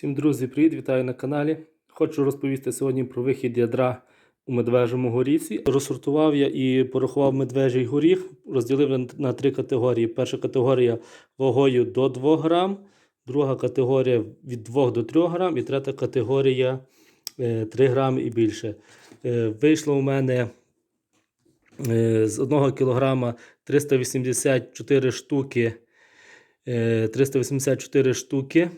Всім друзі, привіт, вітаю на каналі. Хочу розповісти сьогодні про вихід ядра у медвежому горіці. Розсортував я і порахував медвежий горіх, розділив на- три категорії. Перша категорія вагою до 2 грам, друга категорія від 2 до 3 грам і третя категорія е, 3 грами і більше. Е, Вийшло у мене е, з 1 кілограма 384 штуки. е, 384 штуки.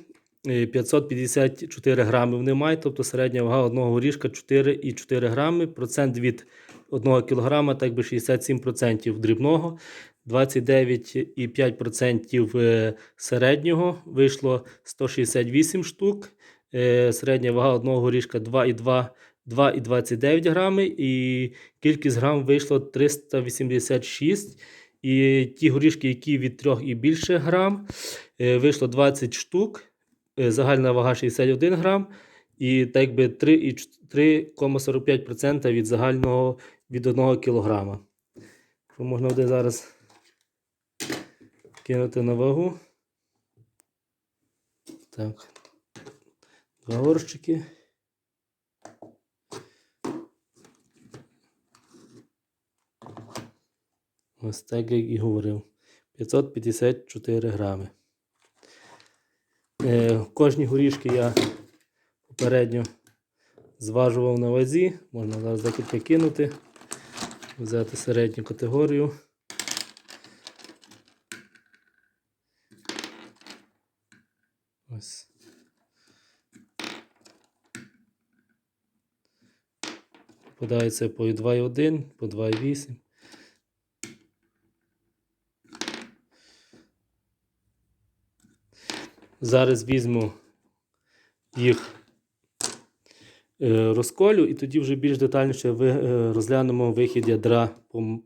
Е, 554 грами вони мають, тобто середня вага одного горішка 4,4 грами. Процент від 1 кілограма, так би 67% дрібного, 29,5% е, середнього. Вийшло 168 штук. Е, Середня вага одного горішка 2,29 грами і кількість грам вийшло 386. І ті горішки, які від 3 і більше грам, е, вийшло 20 штук. Е, Загальна вага 61 грам. І так якби 3,45% від загального від 1 кілограма. Можна буде зараз кинути на вагу. Так. Два горщики. Ось так, як і говорив. 554 грами. Е, кожні горішки я попередньо зважував на вазі. Можна зараз декілька кинути. Взяти середню категорію. Ось. Попадається по 2,1, по 2,8. Зараз візьму їх е, розколю і тоді вже більш детальніше е, розглянемо вихід ядра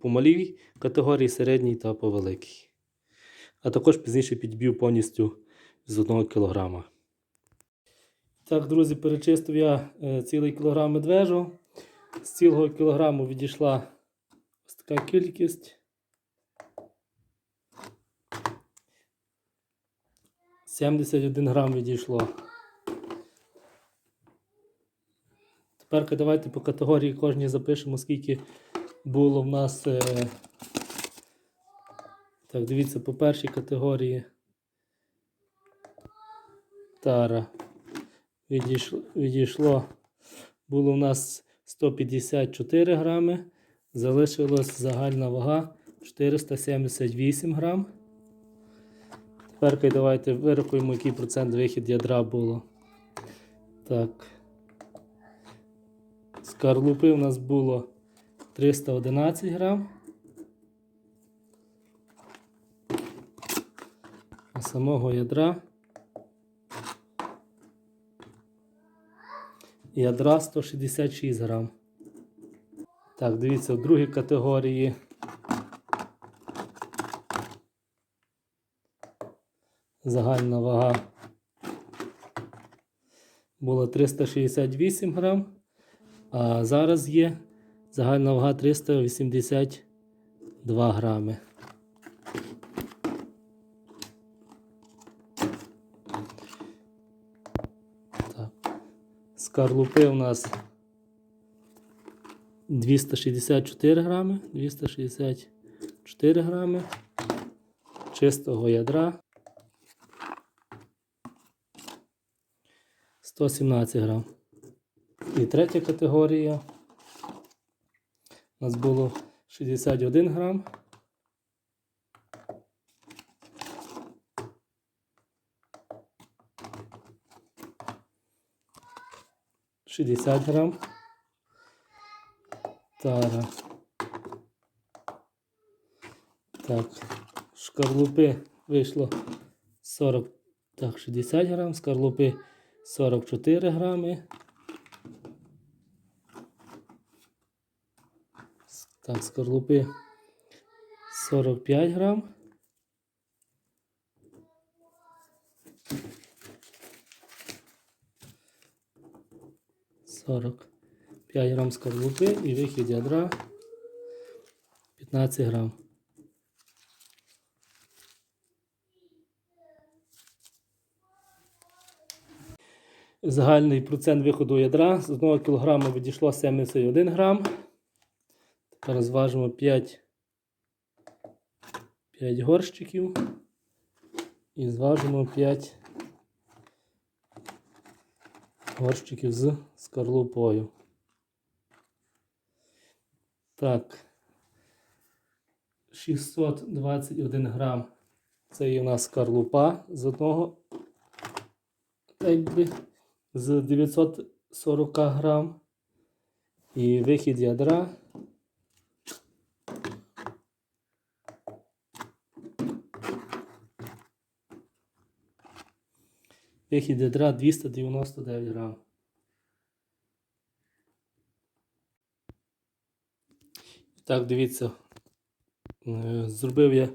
по, малій категорії, середній та по великій. А також пізніше підб'ю повністю з 1 кг. Так, друзі, перечистив я е, цілий кілограм медвежу. З цілого кілограму відійшла ось така кількість. 71 грам відійшло. Тепер давайте по категорії кожній запишемо, скільки було в нас. Е... Так, дивіться, по першій категорії тара відійшло, відійшло було в нас 154 грами, залишилась загальна вага 478 грам. Тепер давайте вирахуємо, який процент вихід ядра було. Так. Скарлупи у нас було 311 грам. А самого ядра. Ядра 166 грам. Так, дивіться, в другій категорії. Загальна вага була 368 грам, а зараз є загальна вага 382 грами. Так. Скарлупи у нас 264 грами, 264 грами чистого ядра. 117 грам. І третя категорія. У нас було 61 грам. Шістдесят грам. Тара. Так, шкарлупи вийшло 40, так, 60 грам, скарлупи 44 грами. Так, скорлупи 45 грам. Сорок п'ять грам скорлупи і вихід ядра 15 грам. Загальний процент виходу ядра з 1 кг відійшло 71 грам. Тепер зважимо 5, 5 горщиків. І зважимо 5 горщиків з скорлупою. Так. 621 грам. Це є у нас скорлупа з одного би, з 940 грам. І вихід ядра. Вихід ядра 299 грам. Так, дивіться, Е, зробив я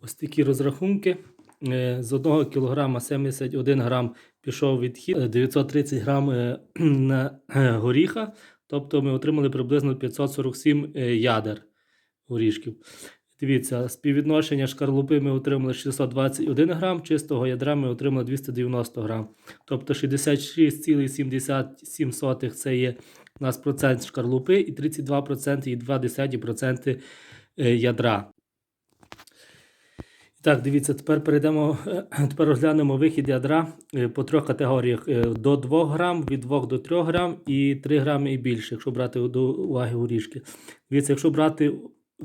ось такі розрахунки. Е, З 1 кг 71 грам пішов відхід, е, 930 грам е, на е, горіха. Тобто ми отримали приблизно 547 е, ядер горішків. Дивіться, співвідношення шкарлупи ми отримали 621 грам, чистого ядра ми отримали 290 грам. Тобто 66,77 це є у нас процент шкарлупи і 32% і 2% е, ядра. Так, дивіться, тепер перейдемо, тепер розглянемо вихід ядра е, по трьох категоріях: Е, до 2 грам, від 2 до 3 грам і 3 грами і більше, якщо брати до уваги горішки. Дивіться, якщо брати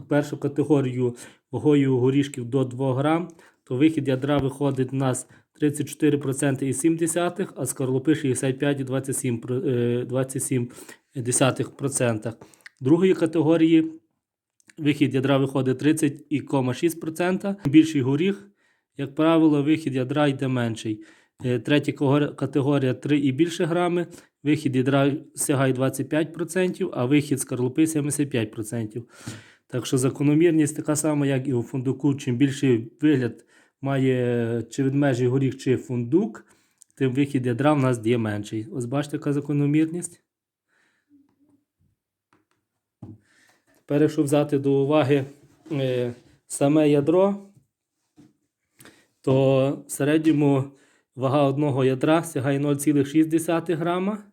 першу категорію вагою горішків до 2 грам, то вихід ядра виходить у нас 34% і 7, а скорлупи 65,27%. 27%. Другої категорії Вихід ядра виходить 30,6%. Більший горіх, як правило, вихід ядра йде менший. Е, Третя категорія 3 і більше грами. Вихід ядра сягає 25%, а вихід скорлупи 75%. Так що закономірність така сама, як і у фундуку. Чим більший вигляд має чи ведмежий горіх, чи фундук, тим вихід ядра в нас є менший. Ось бачите, яка закономірність. Якщо взяти до уваги е, саме ядро, то в середньому вага одного ядра сягає 0,6 грама,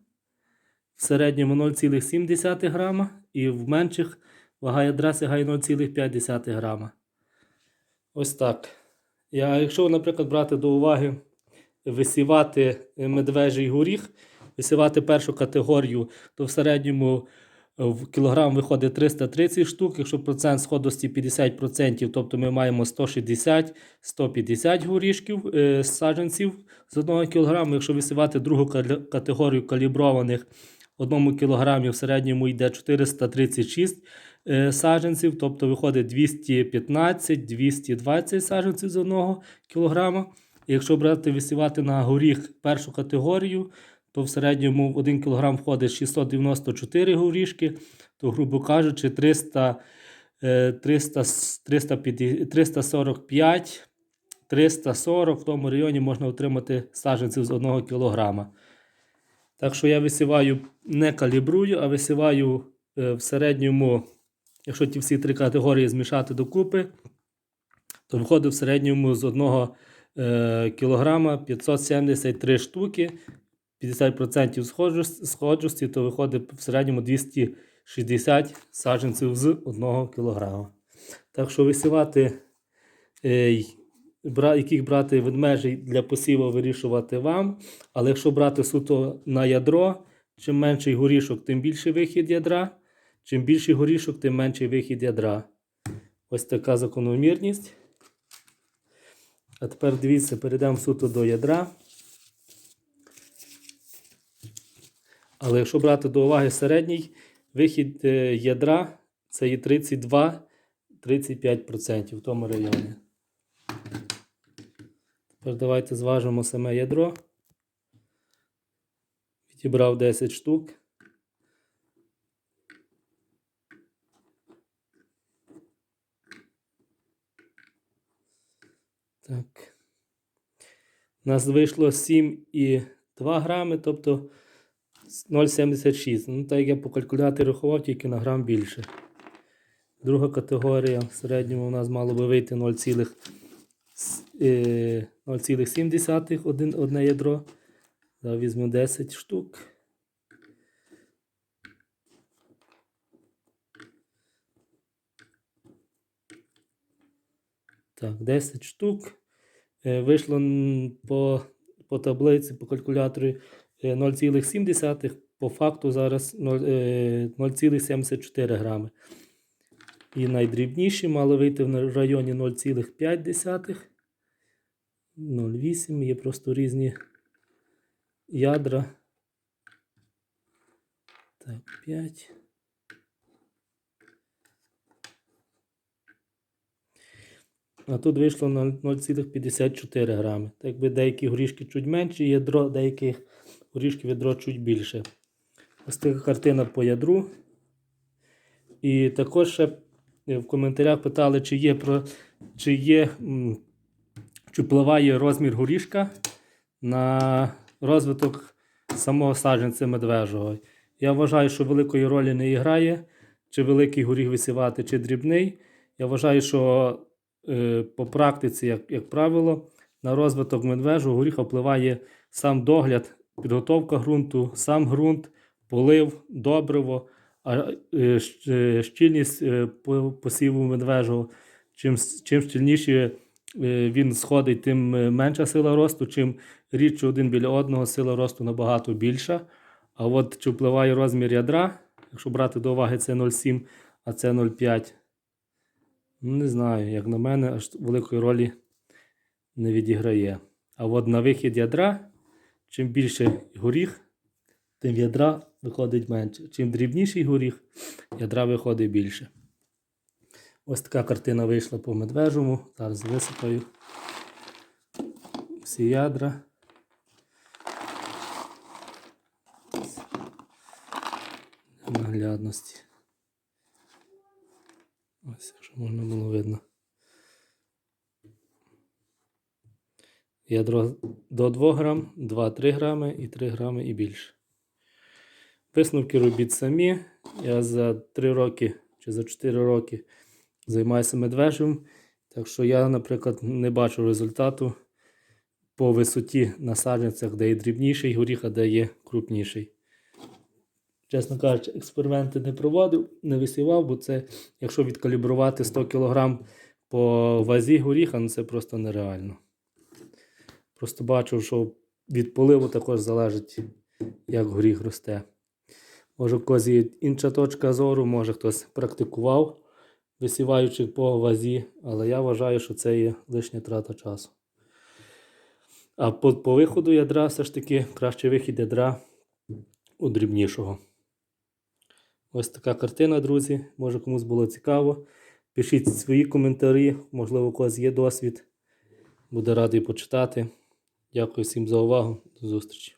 в середньому 0,7 грама, і в менших вага ядра сягає 0,5 грама. Ось так. Я, якщо, наприклад, брати до уваги висівати медвежий горіх, висівати першу категорію, то в середньому в кілограм виходить 330 штук. Якщо процент сходості 50%, тобто ми маємо 160-150 горішків е, саджанців з 1 кг. Якщо висівати другу категорію каліброваних, в 1 кг в середньому йде 436 е, саджанців, тобто виходить 215-220 саджанців з 1 кг. Якщо брати висівати на горіх першу категорію, то в середньому в 1 кг входить 694 горішки, то, грубо кажучи, 300, е, 300, 350, 345, 340 в тому районі можна отримати саджанців з 1 кг. Так що я висіваю не калібрую, а висіваю е, в середньому, якщо ті всі три категорії змішати докупи, то виходить в середньому з 1 е, кілограма 573 штуки. 50% схожості, схожості, то виходить в середньому 260 саджанців з 1 кг. Так що висівати, е, яких брати ведмежий для посіву вирішувати вам. Але якщо брати суто на ядро, чим менший горішок, тим більший вихід ядра. Чим більший горішок, тим менший вихід ядра. Ось така закономірність. А тепер дивіться, перейдемо суто до ядра. Але якщо брати до уваги середній вихід е, ядра, це є 32-35% в тому районі. Тепер давайте зважимо саме ядро. Відібрав 10 штук. Так. У нас вийшло 7,2 грами, тобто 0,76. Ну, так як я по калькуляторі рахував, тільки на грам більше. Друга категорія в середньому у нас мало би вийти 0,7 один- одне ядро. Зараз візьму 10 штук. Так, 10 штук. Е, Вийшло по, по таблиці, по калькуляторі е, 0,7, по факту зараз 0, е, 0,74 грами. І найдрібніші мали вийти в районі 0,5. 0,8 є просто різні ядра. Так, 5. А тут вийшло 0,54 грами. Так якби деякі горішки чуть менші, ядро, деяких горішків ядро чуть більше. Ось така картина по ядру. І також ще е, в коментарях питали, чи є про чи є чи впливає розмір горішка на розвиток самого саджанця медвежого. Я вважаю, що великої ролі не грає, чи великий горіх висівати, чи дрібний. Я вважаю, що е, по практиці, як, як правило, на розвиток медвежого горіха впливає сам догляд, підготовка ґрунту, сам ґрунт, полив, добриво, е, е, щільність е, посіву медвежого. Чим, чим щільніше він сходить, тим менша сила росту, чим рідше один біля одного сила росту набагато більша. А от чи впливає розмір ядра, якщо брати до уваги це 0,7, а це 0,5. Ну, не знаю, як на мене, аж великої ролі не відіграє. А от на вихід ядра, чим більше горіх, тим ядра виходить менше. Чим дрібніший горіх, ядра виходить більше. Ось така картина вийшла по медвежому. Зараз висипаю всі ядра. Наглядності. Ось, якщо можна було видно. Ядро до 2 грам, 2-3 грами і 3 грами і більше. Висновки робіть самі. Я за 3 роки чи за 4 роки займаюся медвежим. Так що я, наприклад, не бачу результату по висоті на саджанцях, де є дрібніший горіх, а де є крупніший. Чесно кажучи, експерименти не проводив, не висівав, бо це, якщо відкалібрувати 100 кг по вазі горіха, ну це просто нереально. Просто бачу, що від поливу також залежить, як горіх росте. Може, в когось є інша точка зору, може хтось практикував, висіваючи по вазі, але я вважаю, що це є лишня трата часу. А по, по виходу ядра все ж таки кращий вихід ядра у дрібнішого. Ось така картина, друзі. Може комусь було цікаво. Пишіть свої коментарі, можливо, у когось є досвід. Буду радий почитати. Дякую всім за увагу. До зустрічі.